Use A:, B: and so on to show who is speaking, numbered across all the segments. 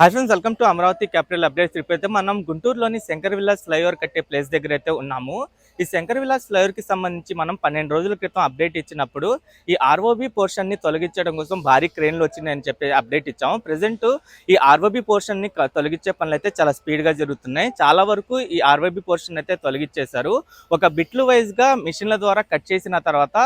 A: Hi friends welcome to Amaravati capital updates ఇప్పుడైతే మనం గుంటూరులోని శంకర్ విలాస్ ఫ్లైఓవర్ కట్టే ప్లేస్ దగ్గర అయితే ఉన్నాము. ఈ శంకర్ విలాస్ ఫ్లైఓవర్కి సంబంధించి మనం పన్నెండు రోజుల క్రితం అప్డేట్ ఇచ్చినప్పుడు ఈ ఆర్ఓబి పోర్షన్ని తొలగించడం కోసం భారీ క్రేన్లు వచ్చినాయని చెప్పి అప్డేట్ ఇచ్చాము. ప్రజెంట్ ఈ ఆర్ఓబి పోర్షన్ని తొలగించే పనులు అయితే చాలా స్పీడ్గా జరుగుతున్నాయి. చాలా వరకు ఈ ఆర్ఓబి పోర్షన్ అయితే తొలగించేశారు. ఒక బిట్లు వైజ్గా మిషన్ల ద్వారా కట్ చేసిన తర్వాత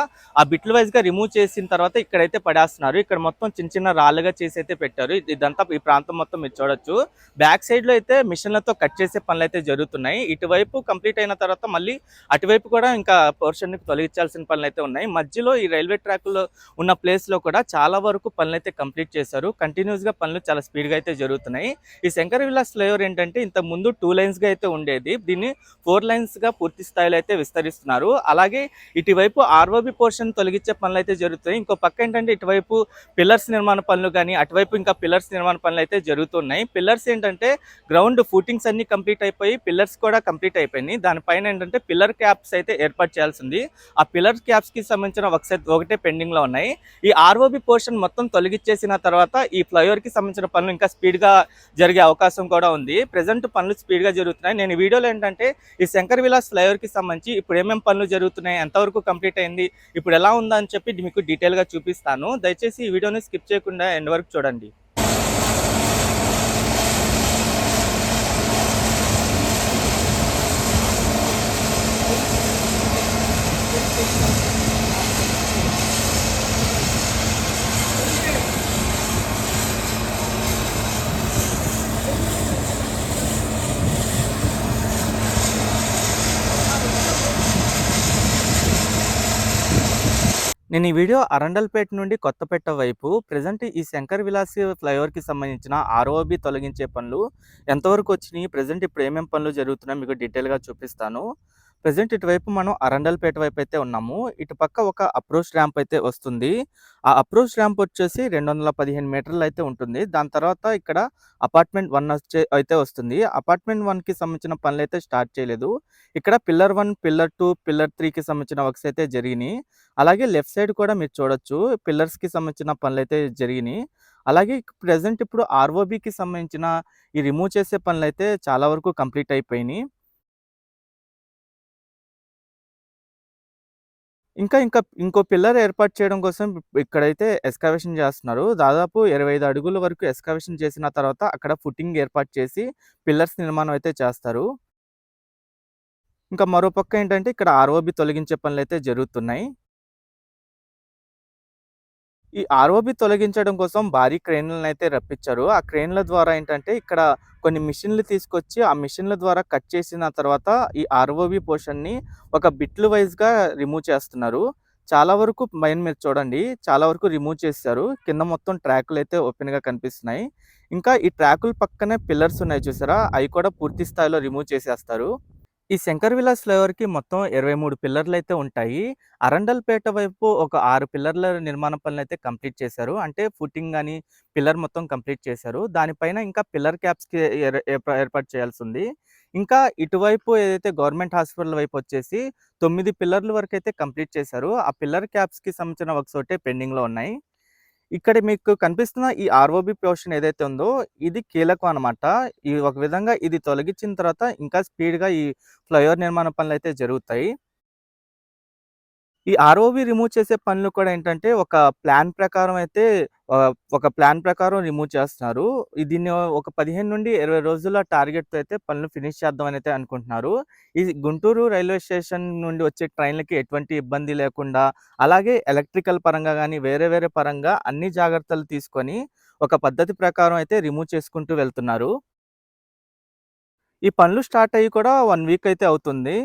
A: ఆ బిట్లు వైజ్గా రిమూవ్ చేసిన తర్వాత ఇక్కడైతే పడేస్తున్నారు. ఇక్కడ మొత్తం చిన్న చిన్న రాళ్ళుగా చేసి అయితే పెట్టారు. ఇది- ఇదంతా ఈ ప్రాంతం మొత్తం మీరు చూడొచ్చు. బ్యాక్ సైడ్లో అయితే మిషన్లతో కట్ చేసే పనులు అయితే జరుగుతున్నాయి. ఇటువైపు కంప్లీట్ అయిన తర్వాత మళ్ళీ అటువైపు కూడా ఇంకా పోర్షన్ని తొలగించాల్సిన పనులు అయితే ఉన్నాయి. మధ్యలో ఈ రైల్వే ట్రాక్లో ఉన్న ప్లేస్లో కూడా చాలా వరకు పనులు అయితే కంప్లీట్ చేశారు. కంటిన్యూస్గా పనులు చాలా స్పీడ్గా అయితే జరుగుతున్నాయి. ఈ శంకర విలాస్ ఫ్లైఓవర్ ఏంటంటే ఇంత ముందు టూ లైన్స్గా అయితే ఉండేది. దీన్ని ఫోర్ లైన్స్గా పూర్తి స్థాయిలో అయితే విస్తరిస్తున్నారు. అలాగే ఇటువైపు ఆర్ఓబి పోర్షన్ తొలగించే పనులు అయితే జరుగుతాయి ఇంకో పక్క ఏంటంటే ఇటువైపు పిల్లర్స్ నిర్మాణ పనులు కానీ అటువైపు ఇంకా పిల్లర్స్ నిర్మాణ పనులు అయితే జరుగుతున్నాయి. పిల్లర్స్ ఏంటంటే గ్రౌండ్ ఫూటింగ్స్ అన్ని కంప్లీట్ అయిపోయి పిల్లర్స్ కూడా కంప్లీట్ అయిపోయినాయి. దానిపైన ఏంటంటే పిల్లర్ క్యాప్స్ అయితే ఏర్పాటు చేయాల్సింది. ఆ పిల్లర్ క్యాప్స్కి సంబంధించిన ఒకసారి ఒకటే పెండింగ్లో ఉన్నాయి. ఈ ఆర్ఓబి పోర్షన్ మొత్తం తొలగిచ్చేసిన తర్వాత ఈ ఫ్లైఓవర్కి సంబంధించిన పనులు ఇంకా స్పీడ్గా జరిగే అవకాశం కూడా ఉంది. ప్రెసెంట్ పనులు స్పీడ్గా జరుగుతున్నాయి. నేను వీడియోలో ఏంటంటే ఈ శంకర్ విలాస్ ఫ్లైఓవర్కి సంబంధించి ఇప్పుడు ఏమేమి పనులు జరుగుతున్నాయి ఎంతవరకు కంప్లీట్ అయింది ఇప్పుడు ఎలా ఉందని చెప్పి మీకు డీటెయిల్గా చూపిస్తాను. దయచేసి ఈ వీడియోని స్కిప్ చేయకుండా ఎండ్ వరకు చూడండి. నేను ఈ వీడియో అరండల్పేట నుండి కొత్తపేట వైపు ప్రజెంట్ ఈ శంకర్ విలాస్ ఫ్లైఓవర్కి సంబంధించిన ఆర్ఓబి తొలగించే పనులు ఎంతవరకు వచ్చినాయి ప్రజెంట్ ఇప్పుడు ఏమేమి పనులు జరుగుతున్నాయి మీకు డీటెయిల్గా చూపిస్తాను. ప్రజెంట్ ఇటువైపు మనం అరండల్పేట వైపు అయితే ఉన్నాము. ఇటు పక్క ఒక అప్రోచ్ ర్యాంప్ అయితే వస్తుంది. ఆ అప్రోచ్ ర్యాంప్ వచ్చేసి రెండు వందల పదిహేను మీటర్లు అయితే ఉంటుంది. దాని తర్వాత ఇక్కడ అపార్ట్మెంట్ వన్ వచ్చే అయితే వస్తుంది. అపార్ట్మెంట్ వన్కి సంబంధించిన పనులు అయితే స్టార్ట్ చేయలేదు. ఇక్కడ pillar one pillar two pillar త్రీకి సంబంధించిన వర్క్స్ అయితే జరిగినాయి. అలాగే లెఫ్ట్ సైడ్ కూడా మీరు చూడొచ్చు. పిల్లర్స్కి సంబంధించిన పనులు అయితే జరిగినాయి. అలాగే ప్రజెంట్ ఇప్పుడు ఆర్ఓబికి సంబంధించిన ఈ రిమూవ్ చేసే పనులు అయితే చాలా వరకు కంప్లీట్ అయిపోయినాయి. ఇంకా ఇంకా ఇంకో పిల్లర్ ఏర్పాటు చేయడం కోసం ఇక్కడైతే ఎస్కవేషన్ చేస్తున్నారు. దాదాపు ఇరవై ఐదు అడుగుల వరకు ఎస్కావేషన్ చేసిన తర్వాత అక్కడ ఫుటింగ్ ఏర్పాటు చేసి పిల్లర్స్ నిర్మాణం అయితే చేస్తారు. ఇంకా మరో పక్క ఏంటంటే ఇక్కడ ఆర్ఓబి తొలగించే పనులు అయితే జరుగుతున్నాయి. ఈ ఆర్ఓబి తొలగించడం కోసం భారీ క్రేన్లను అయితే రప్పించారు. ఆ క్రేన్ల ద్వారా ఏంటంటే ఇక్కడ కొన్ని మిషన్లు తీసుకొచ్చి ఆ మిషన్ల ద్వారా కట్ చేసిన తర్వాత ఈ ఆర్ఓబి పోర్షన్ని ఒక బిట్లు వైజ్గా రిమూవ్ చేస్తున్నారు. చాలా వరకు మైన్ మీరు చూడండి చాలా వరకు రిమూవ్ చేశారు. కింద మొత్తం ట్రాకులు అయితే ఓపెన్గా కనిపిస్తున్నాయి. ఇంకా ఈ ట్రాకుల పక్కనే పిల్లర్స్ ఉన్నాయి చూసారా? అవి కూడా పూర్తి స్థాయిలో రిమూవ్ చేసేస్తారు. ఈ శంకర్ విలాస్ ఫ్లైఓవర్కి మొత్తం ఇరవై మూడు పిల్లర్లు అయితే ఉంటాయి అరండల్పేట వైపు ఒక ఆరు పిల్లర్ల నిర్మాణ పనులు అయితే కంప్లీట్ చేశారు. అంటే ఫుటింగ్ కానీ పిల్లర్ మొత్తం కంప్లీట్ చేశారు. దానిపైన ఇంకా పిల్లర్ క్యాప్స్కి ఏర్పా- ఏర్పాటు చేయాల్సి ఉంది. ఇంకా ఇటువైపు ఏదైతే గవర్నమెంట్ హాస్పిటల్ వైపు వచ్చేసి తొమ్మిది పిల్లర్ల వరకు అయితే కంప్లీట్ చేశారు. ఆ పిల్లర్ క్యాప్స్కి సంబంధించిన వర్క్స్ ఒకటే పెండింగ్లో ఉన్నాయి. ఇక్కడ మీకు కనిపిస్తున్న ఈ ఆర్ఓబి పోర్షన్ ఏదైతే ఉందో ఇది కీలకం అన్నమాట. ఈ ఒక విధంగా ఇది తొలగించిన తర్వాత ఇంకా స్పీడ్గా ఈ ఫ్లైఓవర్ నిర్మాణ పనులు అయితే జరుగుతాయి. ఈ ఆర్ఓవి రిమూవ్ చేసే పనులు కూడా ఏంటంటే ఒక ప్లాన్ ప్రకారం అయితే ఒక ప్లాన్ ప్రకారం రిమూవ్ చేస్తున్నారు. దీన్ని ఒక పదిహేను నుండి ఇరవై రోజుల టార్గెట్తో అయితే పనులు ఫినిష్ చేద్దామని అయితే అనుకుంటున్నారు. ఈ గుంటూరు రైల్వే స్టేషన్ నుండి వచ్చే ట్రైన్లకి ఎటువంటి ఇబ్బంది లేకుండా అలాగే ఎలక్ట్రికల్ పరంగా కానీ వేరే వేరే పరంగా అన్ని జాగ్రత్తలు తీసుకొని ఒక పద్ధతి ప్రకారం అయితే రిమూవ్ చేసుకుంటూ వెళ్తున్నారు. ఈ పనులు స్టార్ట్ అయ్యి కూడా వన్ వీక్ అయితే అవుతుంది.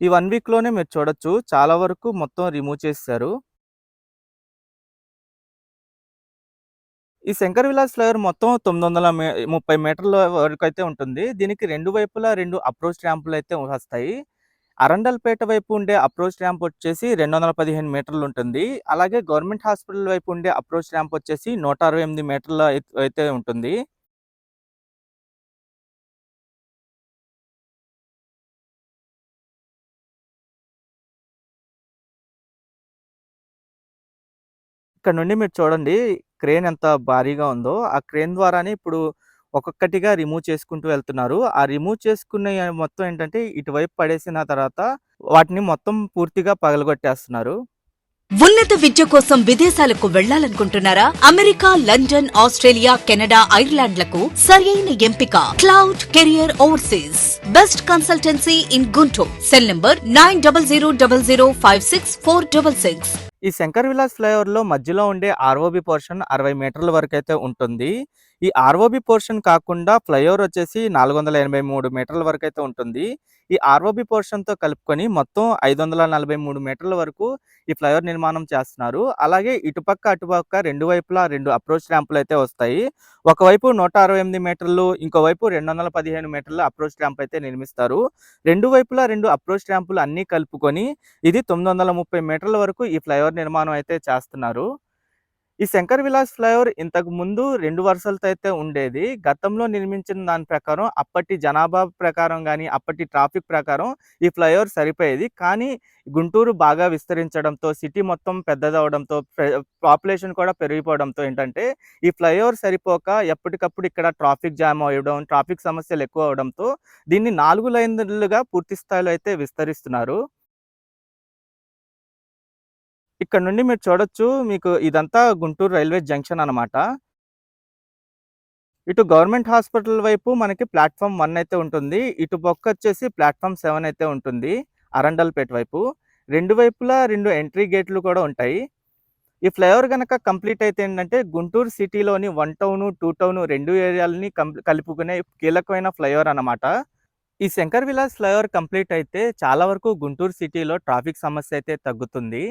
A: ఈ వన్ వీక్లోనే మీరు చూడొచ్చు చాలా వరకు మొత్తం రిమూవ్ చేశారు ఈ శంకర్ విలాస్ ఫ్లైఓవర్ మొత్తం తొమ్మిది వందల ముప్పై మీటర్ల వరకు అయితే ఉంటుంది. దీనికి రెండు వైపులా రెండు అప్రోచ్ ర్యాంపులు అయితే వస్తాయి. అరండల్‌పేట వైపు ఉండే అప్రోచ్ ర్యాంప్ వచ్చేసి రెండు వందల పదిహేను మీటర్లు ఉంటుంది అలాగే గవర్నమెంట్ హాస్పిటల్ వైపు ఉండే అప్రోచ్ ర్యాంప్ వచ్చేసి 168 మీటర్ల అయితే ఉంటుంది. ఇక్కడ నుండి మీరు చూడండి క్రేన్ ఎంత భారీగా ఉందో. ఆ క్రేన్ ద్వారానే ఇప్పుడు ఒక్కొక్కటిగా రిమూవ్ చేసుకుంటూ వెళ్తున్నారు. ఆ రిమూవ్ చేసుకున్న మొత్తం ఏంటంటే ఇటువైపు పడేసిన తర్వాత వాటిని మొత్తం పూర్తిగా పగలగొట్టేస్తున్నారు.
B: ఉన్నత విద్య కోసం విదేశాలకు వెళ్ళాలనుకుంటున్నారా అమెరికా లండన్ ఆస్ట్రేలియా కెనడా ఐర్లాండ్లకు సరియైన ఎంపిక cloud career overseas best consultancy in Guntur cell number nine double zero double zero five six four double six
A: ఈ శంకర్ విలాస్ ఫ్లైఓవర్‌లో మధ్యలో ఉండే ఆర్ఓబి పోర్షన్ 60 మీటర్ల వరకు అయితే ఉంటుంది. ఈ ఆర్ఓబి పోర్షన్ కాకుండా ఫ్లైఓవర్ వచ్చేసి 483 మీటర్ల వరకు అయితే ఉంటుంది. ఈ ఆర్ఓబి పోర్షన్‌తో కలుపుకొని మొత్తం 543 మీటర్ల వరకు ఈ ఫ్లైఓవర్ నిర్మాణం చేస్తున్నారు. అలాగే ఇటుపక్క, అటుపక్క రెండు వైపులా రెండు అప్రోచ్ ర్యాంపులయితే వస్తాయి. ఒకవైపు 168 మీటర్లు, ఇంకోవైపు 215 మీటర్ల అప్రోచ్ ర్యాంప్ అయితే నిర్మిస్తారు. రెండు వైపులా రెండు అప్రోచ్ ర్యాంపులు అన్నీ కలుపుకొని ఇది 930 మీటర్ల వరకు ఈ ఫ్లైఓవర్ నిర్మాణం అయితే చేస్తున్నారు. ఈ శంకర్ విలాస్ ఫ్లైఓవర్ ఇంతకు ముందు రెండు వరుసలతో అయితే ఉండేది. గతంలో నిర్మించిన దాని ప్రకారం అప్పటి జనాభా ప్రకారం కానీ అప్పటి ట్రాఫిక్ ప్రకారం ఈ ఫ్లైఓవర్ సరిపోయేది. కానీ గుంటూరు బాగా విస్తరించడంతో, సిటీ మొత్తం పెద్దదవడంతో పాపులేషన్ కూడా పెరిగిపోవడంతో ఏంటంటే ఈ ఫ్లైఓవర్ సరిపోక ఎప్పటికప్పుడు ఇక్కడ ట్రాఫిక్ జామ్ అవ్వడం, ట్రాఫిక్ సమస్యలు ఎక్కువ అవ్వడంతో దీన్ని నాలుగు లైన్లుగా పూర్తి స్థాయిలో అయితే విస్తరిస్తున్నారు. ఇక్కడ నుండి మీరు చూడొచ్చు. మీకు ఇదంతా గుంటూరు రైల్వే జంక్షన్ అన్నమాట. ఇటు గవర్నమెంట్ హాస్పిటల్ వైపు మనకి ప్లాట్ఫామ్ వన్ అయితే ఉంటుంది. ఇటు పక్కొచ్చేసి ప్లాట్‌ఫార్మ్ 7 అయితే ఉంటుంది. అరండల్‌పేట వైపు. రెండు వైపులా రెండు ఎంట్రీ గేట్లు కూడా ఉంటాయి. ఈ ఫ్లైఓవర్ కనుక కంప్లీట్ అయితే ఏంటంటే గుంటూరు సిటీలోని వన్ టౌను, టూ టౌను రెండు ఏరియాలని కలుపుకునే కీలకమైన ఫ్లైఓవర్ అన్నమాట. ఈ శంకర్ విలాస్ ఫ్లైఓవర్ కంప్లీట్ అయితే చాలా వరకు గుంటూరు సిటీలో ట్రాఫిక్ సమస్య అయితే తగ్గుతుంది.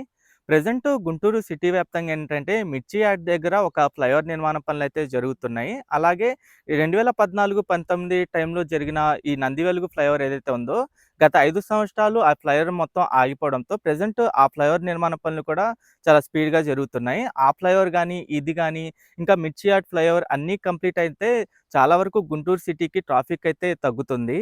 A: ప్రజెంట్ గుంటూరు సిటీ వ్యాప్తంగా ఏంటంటే మిర్చి యార్డ్ దగ్గర ఒక ఫ్లైఓవర్ నిర్మాణ పనులు అయితే జరుగుతున్నాయి. అలాగే 2014, 19 టైంలో జరిగిన ఈ నందివెలుగు ఫ్లైఓవర్ ఏదైతే ఉందో గత ఐదు సంవత్సరాలు ఆ ఫ్లైఓవర్ మొత్తం ఆగిపోవడంతో ప్రజెంట్ ఆ ఫ్లైఓవర్ నిర్మాణ పనులు కూడా చాలా స్పీడ్‌గా జరుగుతున్నాయి. ఆ ఫ్లైఓవర్ కానీ ఇది కానీ ఇంకా మిర్చి యార్డ్ ఫ్లైఓవర్ అన్నీ కంప్లీట్ అయితే చాలా వరకు గుంటూరు సిటీకి ట్రాఫిక్ అయితే తగ్గుతుంది.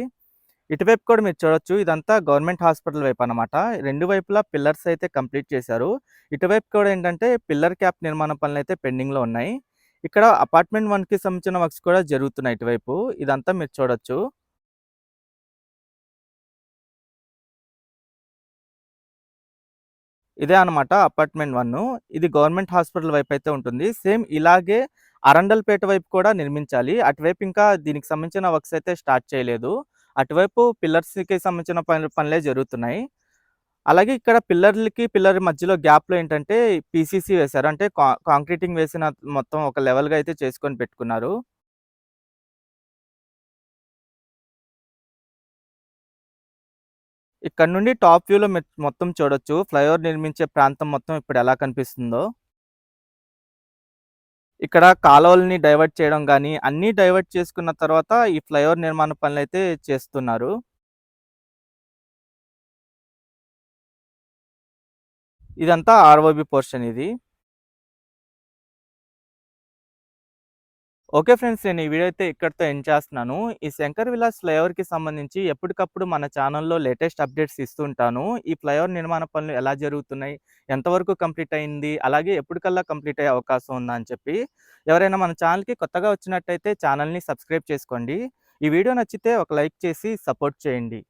A: ఇటువైపు కూడా మీరు చూడొచ్చు. ఇదంతా గవర్నమెంట్ హాస్పిటల్ వైపు అనమాట రెండు వైపులా పిల్లర్స్ అయితే కంప్లీట్ చేశారు. ఇటువైపు కూడా ఏంటంటే పిల్లర్ క్యాప్ నిర్మాణ పనులు అయితే పెండింగ్‌లో ఉన్నాయి. ఇక్కడ అపార్ట్మెంట్ వన్కి సంబంధించిన వర్క్స్ కూడా జరుగుతున్నాయి ఇటువైపు. ఇదంతా మీరు చూడొచ్చు. ఇదే అనమాట అపార్ట్మెంట్ వన్ ఇది గవర్నమెంట్ హాస్పిటల్ వైపు అయితే ఉంటుంది. సేమ్ ఇలాగే అరండల్‌పేట వైపు కూడా నిర్మించాలి. అటువైపు ఇంకా దీనికి సంబంధించిన వర్క్స్ అయితే స్టార్ట్ చేయలేదు. అటువైపు పిల్లర్స్‌కి సంబంధించిన పనులు పనులే జరుగుతున్నాయి. అలాగే ఇక్కడ పిల్లర్‌లకి, పిల్లర్ మధ్యలో గ్యాప్‌లో ఏంటంటే పీసీసీ వేశారు. అంటే కా కాంక్రీటింగ్ వేసిన మొత్తం ఒక లెవెల్‌గా అయితే చేసుకొని పెట్టుకున్నారు. ఇక్కడ నుండి టాప్ వ్యూలో మొత్తం చూడొచ్చు. ఫ్లైఓవర్ నిర్మించే ప్రాంతం మొత్తం ఇప్పుడు ఎలా కనిపిస్తుందో. ఇక్కడ కాలువలని డైవర్ట్ చేయడం కానీ అన్నీ డైవర్ట్ చేసుకున్న తర్వాత ఈ ఫ్లైఓవర్ నిర్మాణ పనులైతే చేస్తున్నారు. ఇదంతా ఆర్ఓబి పోర్షన్ ఇది. Okay friends. నేను ఈ వీడియో అయితే ఇక్కడితో ఎండ్ చేస్తున్నాను. ఈ శంకర్ విలాస్ ఫ్లైఓవర్‌కి సంబంధించి ఎప్పటికప్పుడు మన ఛానల్లో లేటెస్ట్ అప్డేట్స్ ఇస్తుంటాను ఈ ఫ్లైఓవర్ నిర్మాణ పనులు ఎలా జరుగుతున్నాయి? ఎంతవరకు కంప్లీట్ అయింది? అలాగే ఎప్పటికల్లా కంప్లీట్ అయ్యే అవకాశం ఉందా? అని చెప్పి ఎవరైనా మన ఛానల్కి కొత్తగా వచ్చినట్టయితే ఛానల్ని సబ్స్క్రైబ్ చేసుకోండి. ఈ వీడియో నచ్చితే ఒక లైక్ చేసి సపోర్ట్ చేయండి.